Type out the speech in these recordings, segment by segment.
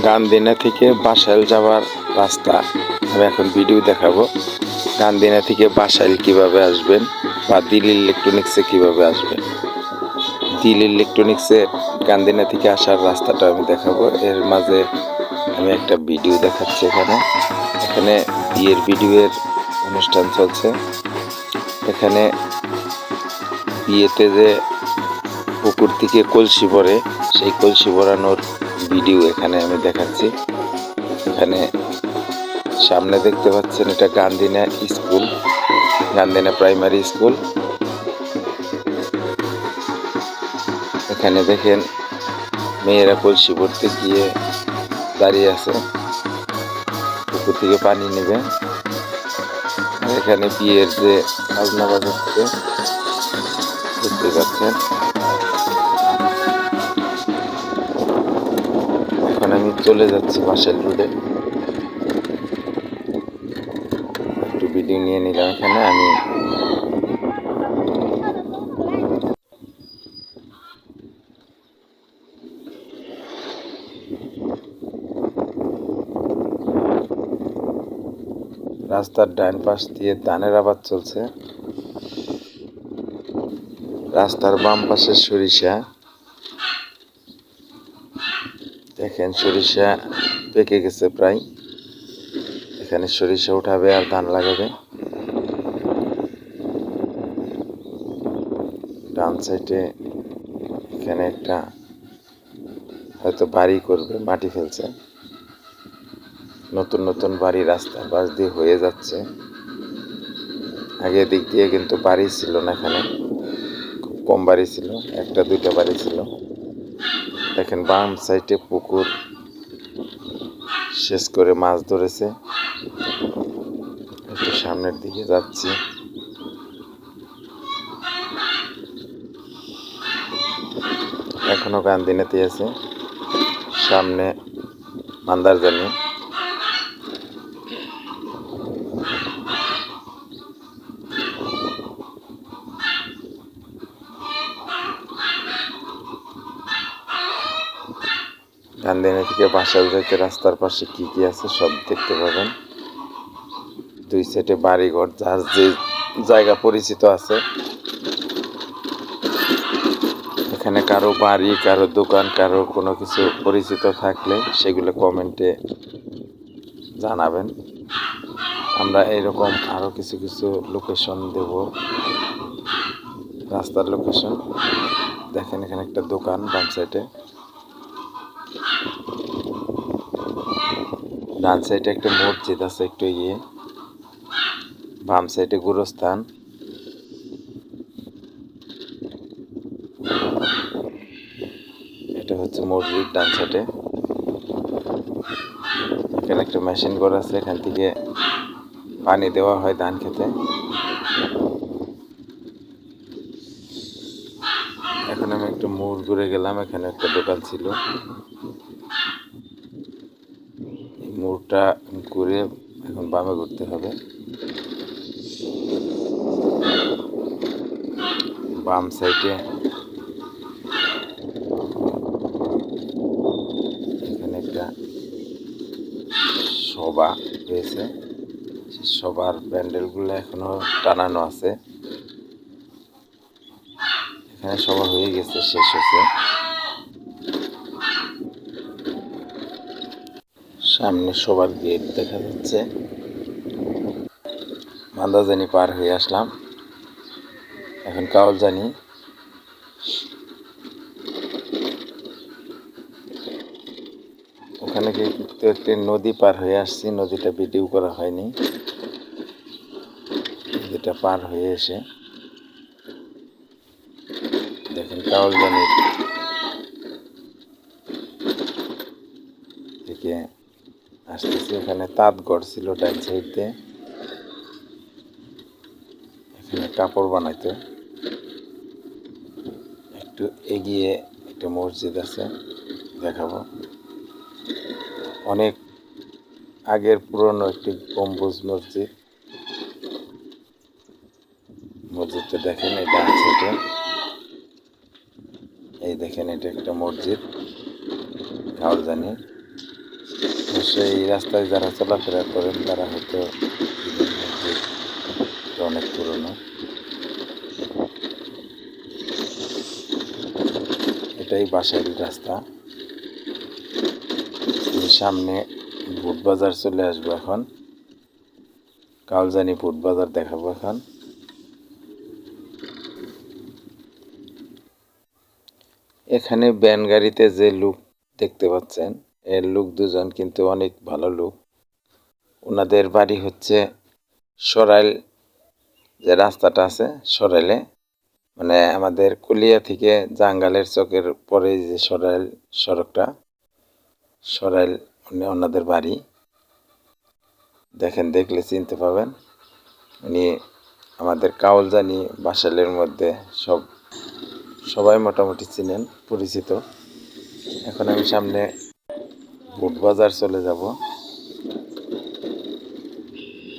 গান্দিনা থেকে বাসাইল যাওয়ার রাস্তা। আমি এখন ভিডিও দেখাবো। গান্দিনা থেকে বাসাইল কীভাবে আসবেন বা দিল ইলেকট্রনিক্সে কীভাবে আসবেন। দিল ইলেকট্রনিক্সে গান্দিনা থেকে আসার রাস্তাটা আমি দেখাবো। এর মাঝে আমি একটা ভিডিও দেখাচ্ছি এখানে। এখানে বিয়ের ভিডিওর অনুষ্ঠান চলছে। এখানে বিয়েতে যে পুকুর থেকে কলসি ভরে সেই কলসি ভরানোর ভিডিও এখানে আমি দেখাচ্ছি। এখানে সামনে দেখতে পাচ্ছেন এটা গান্ধিনা স্কুল, গান্ধিনা প্রাইমারি স্কুল। এখানে দেখেন মেয়েরা কলসি ভরতে গিয়ে দাঁড়িয়ে আছে। পুকুর থেকে পানি নেবে। এখানে বিয়ের যে বাজনা বাজাচ্ছে, দেখতে পাচ্ছেন। চলে যাচ্ছি বাসেল রোডে। একটু ভিডিও নিয়ে নিলাম এখানে, আমি রাস্তার ডান পাশ দিয়ে ধানের আবাদ চলছে। রাস্তার বাম পাশে সরিষা। দেখেন সরিষা পেকে গেছে প্রায়। এখানে সরিষা উঠাবে আর ধান লাগাবে। ডান সাইডে এখানে একটা হয়তো বাড়ি করবে, মাটি ফেলছে। নতুন নতুন বাড়ি রাস্তা পাশ দিয়ে হয়ে যাচ্ছে। আগে দিক দিয়ে কিন্তু বাড়ি ছিল না এখানে। খুব কম বাড়ি ছিল, একটা দুইটা বাড়ি ছিল। দেখেন বাম সাইডে পুকুর শেষ করে মাছ ধরেছে। একটু সামনের দিকে যাচ্ছি। এখনও গান দিনেতে আছে। সামনে মান্দার মান্দারজানি। গান্ধিনী থেকে বাসায় যাইতে রাস্তার পাশে কি কি আছে সব দেখতে পাবেন। দুই সাইডে বাড়িঘর, যার যে জায়গা পরিচিত আছে। এখানে কারও বাড়ি, কারও দোকান, কারও কোনো কিছু পরিচিত থাকলে সেগুলো কমেন্টে জানাবেন। আমরা এইরকম আরও কিছু কিছু লোকেশন দেব। রাস্তার লোকেশন দেখেন এখানে একটা দোকান বাম সাইডে ডান সাইডে একটা মসজিদ আছে, একটু ইয়ে বাম সাইডে গুরুস্থান। এটা হচ্ছে মসজিদ ডান সাইডে। এখানে একটা মেশিন করা আছে, এখান থেকে পানি দেওয়া হয় ধান খেতে। এখন আমি একটু মোড় ঘুরে গেলাম, এখানে একটা দোকান ছিল। মোড়টা ঘুরে এখন বামে ঘুরতে হবে। বাম সাইডে এখানে একটা সভা রয়েছে। সবার প্যান্ডেলগুলো এখনও টানানো আছে। এখানে সভা হয়ে গেছে, শেষ হয়েছে। সামনে সবার গেট দেখা যাচ্ছে। মান্দাজানি পার হয়ে আসলাম। এখন কাউল জানি ওখানে কিন্তু একটি নদী পার হয়ে আসছি, নদীটা ভিডিও করা হয়নি। নদীটা পার হয়ে এসে দেখেন কাউল জানি থেকে আসতেছি এখানে তাঁতগড় ছিল ডান সাইডে। এখানে কাপড় বানাইতো। একটু এগিয়ে একটা মসজিদ আছে, দেখাবো। অনেক আগের পুরনো একটি গম্বুজ মসজিদ। মসজিদটা দেখেন ডান সাইডে। এই দেখেন, এটা একটা মসজিদ। কাউরজানি এই রাস্তায় যারা চলাফেরা করেন, তারা হয়তো অনেক পুরনো। এটাই বাসাইল রাস্তা। সামনে ভুট বাজার চলে আসব এখন। কালজানি ভুট বাজার দেখাবো এখন। এখানে ব্যান গাড়িতে যে লোক দেখতে পাচ্ছেন এর লোক দুজন কিন্তু অনেক ভালো লোক। ওনাদের বাড়ি হচ্ছে সরাইল, যে রাস্তাটা আছে সরাইলে। মানে আমাদের কুলিয়া থেকে জাঙ্গালের চকের পরে যে সরাইল সড়কটা, সরাইল উনি ওনাদের বাড়ি। দেখেন, দেখলে চিনতে পাবেন উনি আমাদের কাউলজানি বাসালের মধ্যে সব, সবাই মোটামুটি চিনেন, পরিচিত। এখন আমি সামনে বুট বাজার চলে যাব।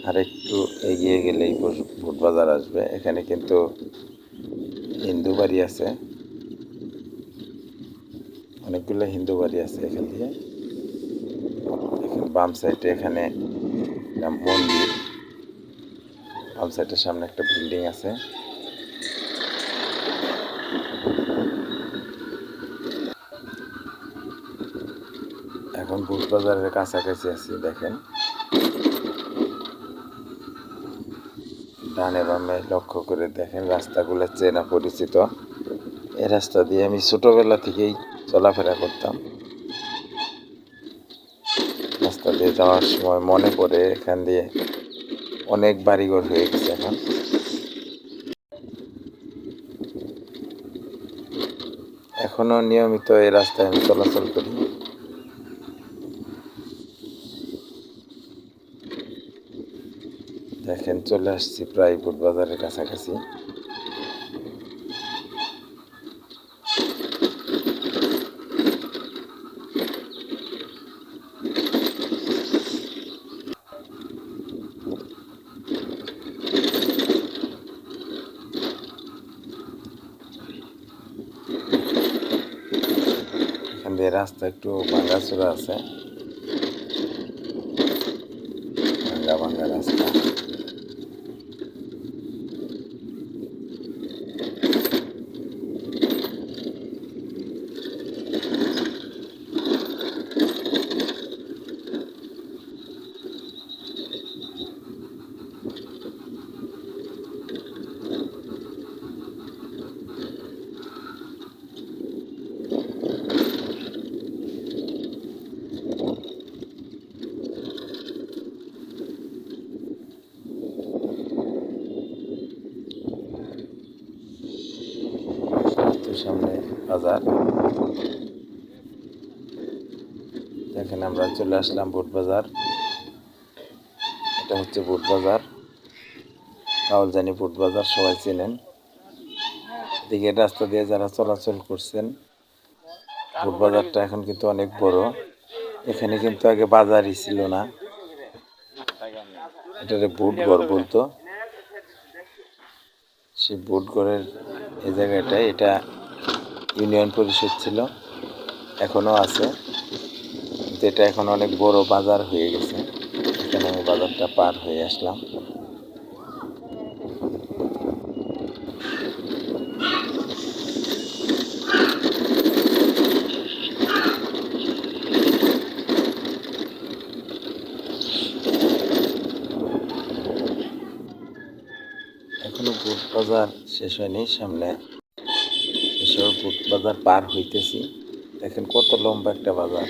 আর একটু এগিয়ে গেলেই বুট বাজার আসবে। এখানে কিন্তু হিন্দু বাড়ি আছে। অনেকগুলো হিন্দু বাড়ি আছে এখান দিয়ে। বাম সাইডে এখানে মন্দির। বাম সাইডের সামনে একটা বিল্ডিং আছে। এখন বুট বাজারের কাছাকাছি আছি, দেখেন। ডানে বামে লক্ষ্য করে দেখেন, রাস্তাগুলো চেনা পরিচিত। এই রাস্তা দিয়ে আমি ছোটবেলা থেকেই চলাফেরা করতাম। রাস্তা দিয়ে যাওয়ার সময় মনে পড়ে, এখান দিয়ে অনেক বাড়িঘর হয়ে গেছে এখন। এখনও নিয়মিত এই রাস্তায় আমি চলাচল করি। দেখেন চলে আসছি প্রায় বুট বাজারের কাছাকাছি। রাস্তা একটু ভাঙাচোরা আছে। তো সামনে বাজার। দেখেন, আমরা চলে আসলাম বুট বাজার। এটা হচ্ছে বুট বাজার। কাউলজানি বুট বাজার, সবাই চেনেন। এদিকে রাস্তা দিয়ে যারা চলাচল করছেন, বুট বাজারটা এখন কিন্তু অনেক বড়। এখানে কিন্তু আগে বাজারই ছিল না। এটারে বুট ঘর বলতো। সেই বুট ঘরের এই জায়গাটায় এটা ইউনিয়ন পরিষদ ছিল এখনও আছে এটা এখন অনেক বড় বাজার হয়ে গেছে। এখানে আমি বাজারটা পার হয়ে আসলাম। এখনও বাজার শেষ হয়নি, সামনে বাজার পার হইতেছি। দেখেন কত লম্বা একটা বাজার।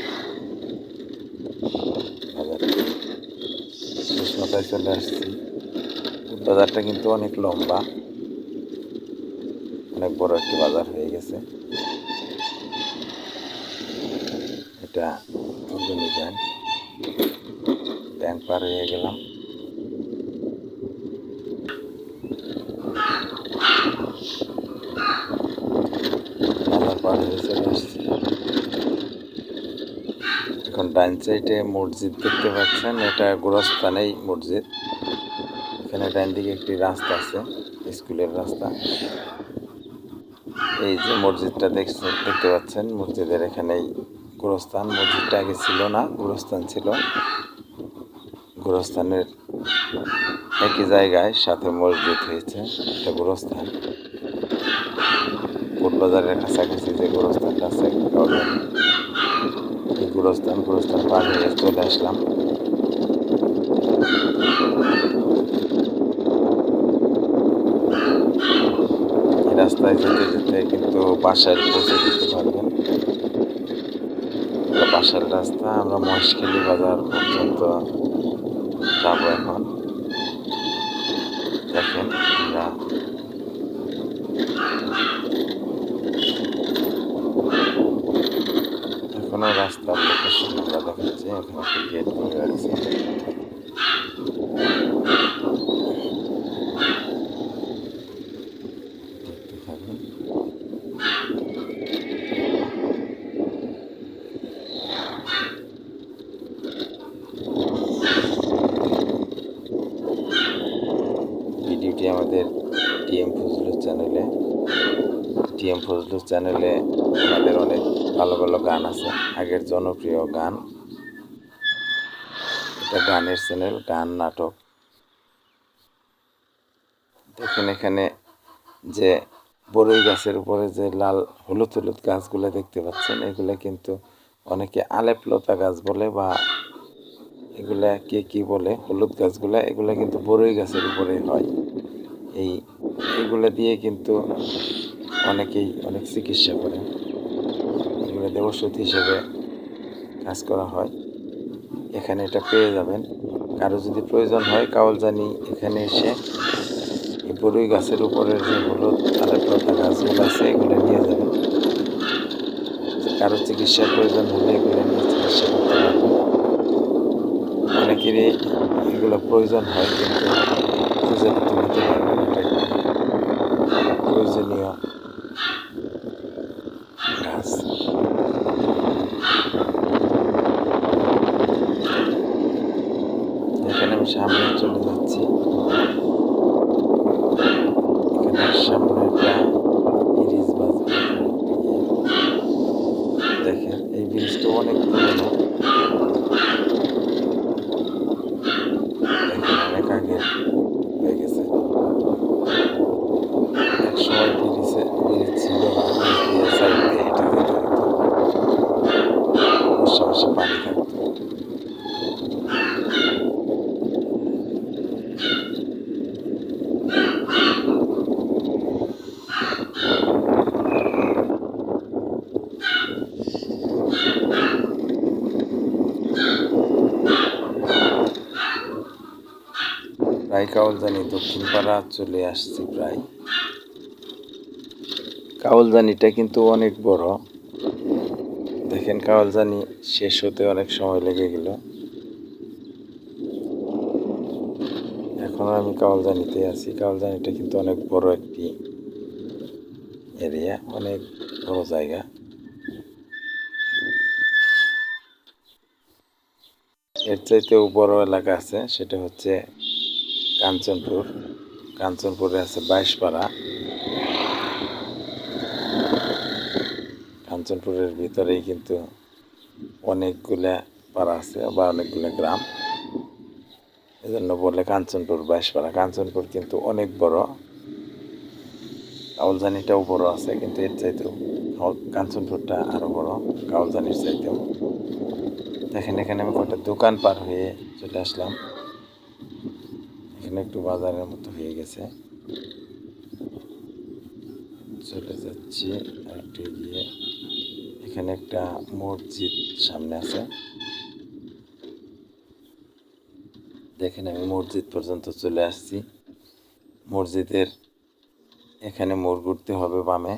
বাজার চলে আসছি। বাজারটা কিন্তু অনেক লম্বা। অনেক বড় একটি বাজার হয়ে গেছে। এটা ব্যাংক পার হয়ে গেলাম বাজার পার আসছি এখন ডাইন সাইডে মসজিদ দেখতে পাচ্ছেন, এটা গোরস্থানেই মসজিদ। এখানে ডাইন দিকে একটি রাস্তা আছে, স্কুলের রাস্তা। এই যে মসজিদটা দেখছেন দেখতে পাচ্ছেন, মসজিদের এখানেই গোরস্থান। মসজিদটা আগে ছিল না, গোরস্থান ছিল। গোরস্থানের একই জায়গায় সাথে মসজিদ হয়েছে, একটা গোরস্থান। কোটবাজারের কাছাকাছি যে গোরস্থানটা আছে, এই গোরস্থান গোরস্থান পার হয়ে চলে আসলাম। রাস্তায় যেতে যেতে কিন্তু বাসায় পৌঁছে দিতে পারবেন। বাসার রাস্তা, আমরা মহেশখালী বাজার পর্যন্ত যাব এখন। দেখেন, আমরা এখনও রাস্তার লোকেশন আমরা দেখাচ্ছি, এখানে একটা গেট দিয়ে রাখছি ভিডিওটি আমাদের টিএম ফজলুর চ্যানেলে। টিএম ফজলুর চ্যানেলে আমাদের অনেক ভালো ভালো গান আছে, আগের জনপ্রিয় গান। এটা গানের চ্যানেল গান নাটক। দেখুন এখানে যে বড়ই গাছের উপরে যে লাল হলুদ হলুদ গাছগুলো দেখতে পাচ্ছেন, এগুলো কিন্তু অনেকে আলেপ লতা গাছ বলে বা এগুলা কে কি বলে, হলুদ গাছগুলা, এগুলা কিন্তু বড়ই গাছের উপরে হয়। এই, এগুলা দিয়ে কিন্তু অনেকেই অনেক চিকিৎসা করে দিয়ে ওষুধ হিসেবে কাজ করা হয়। এখানে এটা পেয়ে যাবেন। কারও যদি প্রয়োজন হয় কাউলজানি এখানে এসে এই বড়ই গাছের উপরের যে হলুদ আলেপ্রতা গাছগুলো আছে, এগুলো নিয়ে যাবেন। কারও চিকিৎসার প্রয়োজন হলে এগুলো নিয়ে চিকিৎসা করতে পারবেন। অনেকেরই এগুলো প্রয়োজন হয়, কিন্তু খুঁজে পেতে পারবেন এটা প্রয়োজনীয় গাছ এখানে আমি সামনে চলে যাচ্ছি এখানে সামনে একটা ইরিশ বাস দেখেন এই ব্রিজটা অনেক পুরনো দেখেন অনেক আগে হয়ে গেছে এক সময় ব্রিজে ব্রিজ ছিল না ব্রিজ দিয়ে সাইড দিয়ে হেঁটে যেতে হতো বর্ষা বর্ষা পানি থাকতো প্রায় কাউলজানি দক্ষিণ পাড়া চলে আসছি প্রায়। কাউলজানিটা কিন্তু অনেক বড়। দেখেন কাউলজানি শেষ হতে অনেক সময় লেগে গেল। এখন আমি কাউলজানিতে আছি। কাউলজানিটা কিন্তু অনেক বড় একটি এরিয়া অনেক বড় জায়গা। এর চাইতেও বড় এলাকা আছে, সেটা হচ্ছে কাঞ্চনপুর। কাঞ্চনপুরে আছে বাইশপাড়া। কাঞ্চনপুরের ভিতরেই কিন্তু অনেকগুলা পাড়া আছে বা অনেকগুলো গ্রাম। এজন্য বলে কাঞ্চনপুর, বাইশপাড়া। কাঞ্চনপুর কিন্তু অনেক বড়। কাউলজানিটাও বড় আছে, কিন্তু এর চাইতেও কাঞ্চনপুরটা আরও বড়, কাউলজানির চাইতেও। দেখেন, এখানে আমি কটা দোকান পার হয়ে চলে আসলাম। এখানে একটু বাজারের মতো হয়ে গেছে। চলে যাচ্ছি একটু এগিয়ে। এখানে একটা মসজিদ সামনে আছে। দেখেন আমি মসজিদ পর্যন্ত চলে আসছি। মসজিদের এখানে মোড় ঘুরতে হবে বামে।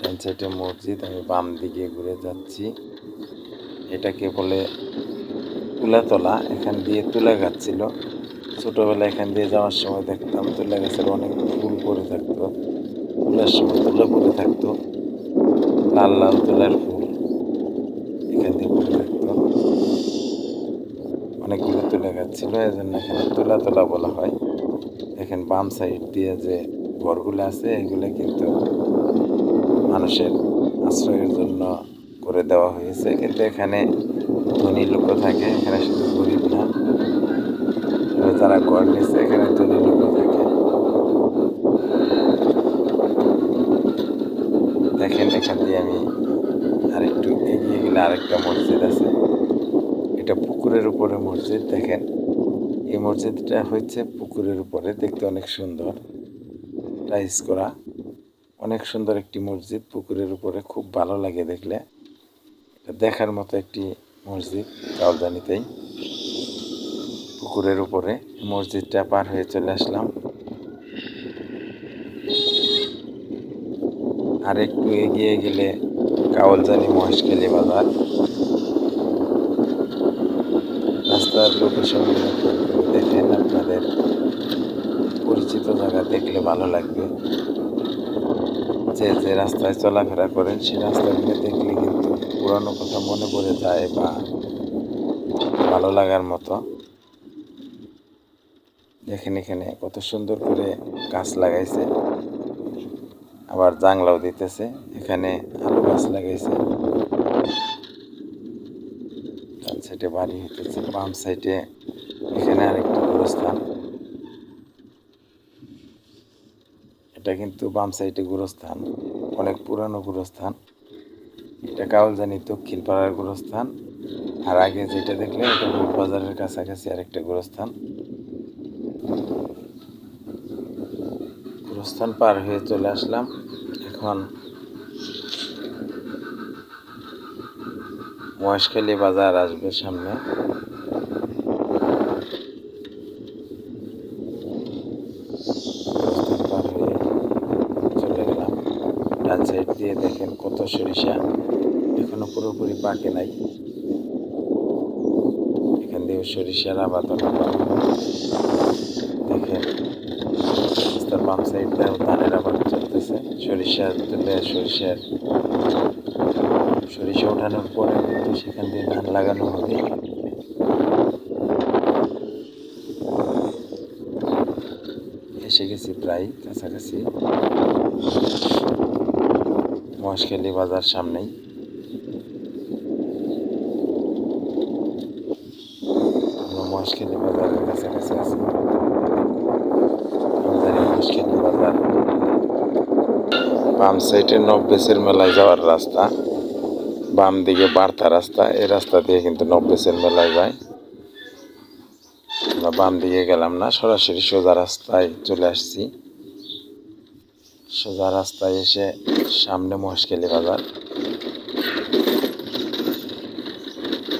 ডান সাইডে মসজিদ, আমি বাম দিকে ঘুরে যাচ্ছি। এটাকে বলে তুলাতলা এখান দিয়ে তুলা গাছ ছিল। ছোটোবেলায় এখান দিয়ে যাওয়ার সময় দেখতাম তুলা গাছের অনেক ফুল পরে থাকতো। তুলার সময় তুলা পড়ে থাকতো। লাল লাল তুলার ফুল এখান দিয়ে পড়ে থাকতো। অনেকগুলো তুলা গাছ ছিল এই জন্য এখানে তুলা তোলা বলা হয়। দেখেন বাম সাইড দিয়ে যে ঘরগুলো আছে, এগুলো কিন্তু মানুষের আশ্রয়ের জন্য করে দেওয়া হয়েছে। কিন্তু এখানে ধনী লোকও থাকে, এখানে শুধু গরিব না। যারা ঘর নিচ্ছে এখানে ধনী লোকও থাকে। দেখেন, এখান দিয়ে আমি আরেকটু এগিয়ে গেলে আরেকটা মসজিদ আছে। এটা পুকুরের উপরে মসজিদ, দেখেন। এই মসজিদটা হচ্ছে পুকুরের উপরে, দেখতে অনেক সুন্দর। টাইস করা। অনেক সুন্দর একটি মসজিদ, পুকুরের উপরে। খুব ভালো লাগে দেখলে। দেখার মতো একটি মসজিদ রাজধানীতেই। পুকুরের উপরে মসজিদটা পার হয়ে চলে আসলাম। আর একটু এগিয়ে গেলে কাওয়ালজানি মহেশখালী বাজার। রাস্তার লোকেশনগুলো দেখেন আপনাদের পরিচিত জায়গা দেখলে ভালো লাগবে। যে যে রাস্তায় চলাফেরা করেন, সেই রাস্তাগুলো দেখলে কিন্তু পুরানো কথা মনে পড়ে যায় বা ভালো লাগার মতো। দেখেন এখানে কত সুন্দর করে গাছ লাগাইছে। আবার জাংলাও দিতেছে, এখানে আলু গাছ লাগাইছে। ডান সাইডে বাড়ি হইতেছে, বাম সাইডে এখানে আরেকটা গোরস্থান। এটা কিন্তু বাম সাইডে গোরস্থান, অনেক পুরানো গোরস্থান। এটা কাউলজানি দক্ষিণ পাড়ার গোরস্থান। আর আগে যেটা দেখলে এটা বাজারের কাছাকাছি আরেকটা গোরস্থান। গোরস্থান পার হয়ে চলে আসলাম। এখন মহেশখালী বাজার আসবে সামনে। চলে গেলাম। ডান সাইড দিয়ে দেখেন কত সরিষা। পুরোপুরি পাকে নাই। এখান দিয়ে সরিষার আবাদ। দেখেন, রাস্তার বাম সাইডটাও ধানের আবাদ চলতেছে। সরিষার তুলে সরিষার, সরিষা ওঠানোর পরে কিন্তু সেখান দিয়ে ধান লাগানো হবে। এসে গেছি প্রায় কাছাকাছি। মহেশখালী বাজার সামনেই। মহেশখালী বাজারের কাছাকাছি আছি এই মহেশখালী বাজার বাম সাইডে নব্বেসের মেলায় যাওয়ার রাস্তা বাম দিকে বার্তা রাস্তা এই রাস্তা দিয়ে কিন্তু নব্বেসের মেলায় যায় আমরা বাম দিকে গেলাম না সরাসরি সোজা রাস্তায় চলে আসছি সোজা রাস্তায় এসে সামনে মহেশখালী বাজার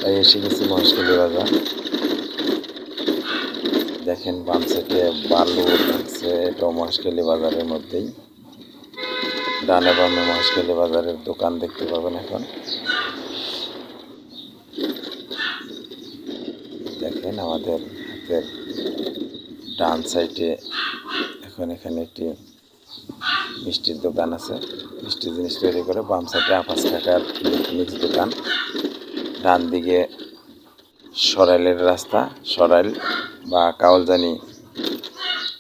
তাই এসে গেছি মহেশখালী বাজার দেখেন বাম সাইডে বালু থাকছে এটাও মহেশখালী বাজারের মধ্যেই। ডানে বামে মহেশখালী বাজারের দোকান দেখতে পাবেন এখন। দেখেন আমাদের হাতের ডান সাইডে এখন এখানে একটি মিষ্টির দোকান আছে। মিষ্টি জিনিস তৈরি করে বাম সাইডে আপাস কাকার ইলেকট্রনিক্স দোকান। ডান দিকে সরাইলের রাস্তা, সরাইল বা কাউলজানি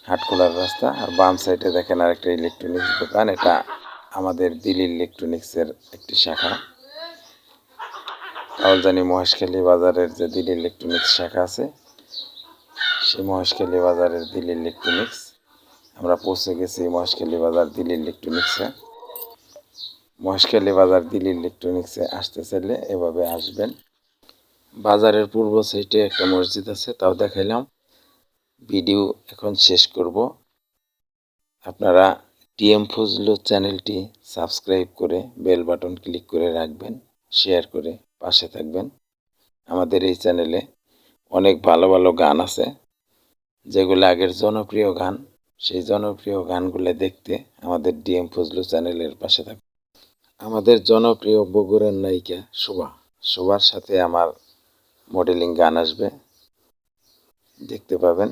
হাটখোলার রাস্তা, আর বাম সাইডে দেখেন আরেকটা ইলেকট্রনিক্স দোকান, এটা আমাদের দিল্লি ইলেকট্রনিক্সের একটি শাখা। কাউলজানি মহেশখালী বাজারের যে দিল্লি ইলেকট্রনিক্স শাখা আছে, সেই মহেশখালী বাজারের দিল্লি ইলেকট্রনিক্স আমরা পৌঁছে গেছি মহেশখালী বাজার দিল্লি ইলেকট্রনিক্সে মহেশখালী বাজার দিল্লি ইলেকট্রনিক্সে আসতে চাইলে এভাবে আসবেন। বাজারের পূর্ব সাইডে একটা মসজিদ আছে, তাও দেখাইলাম। ভিডিও এখন শেষ করব। আপনারা টিএম ফজলু চ্যানেলটি সাবস্ক্রাইব করে বেল বাটন ক্লিক করে রাখবেন, শেয়ার করে পাশে থাকবেন। আমাদের এই চ্যানেলে অনেক ভালো ভালো গান আছে, যেগুলো আগের জনপ্রিয় গান। সেই জনপ্রিয় গানগুলো দেখতে আমাদের ডিএম ফজলু চ্যানেলের পাশে থাকবে আমাদের জনপ্রিয় বগুড়ার নায়িকা শোভা। শোভার সাথে আমার মডেলিং গান আসবে, দেখতে পাবেন।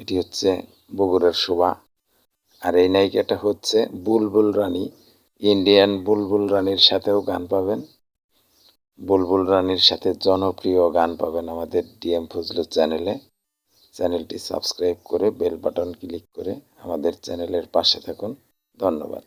এটি হচ্ছে বগুড়ার শোভা। আর এই নায়িকাটা হচ্ছে বুলবুল রানী। ইন্ডিয়ান বুলবুল রানীর সাথেও গান পাবেন। বুলবুল রানীর সাথে জনপ্রিয় গান পাবেন আমাদের ডিএম ফজলু চ্যানেলে। চ্যানেলটি সাবস্ক্রাইব করে বেল বাটন ক্লিক করে আমাদের চ্যানেলের পাশে থাকুন। ধন্যবাদ।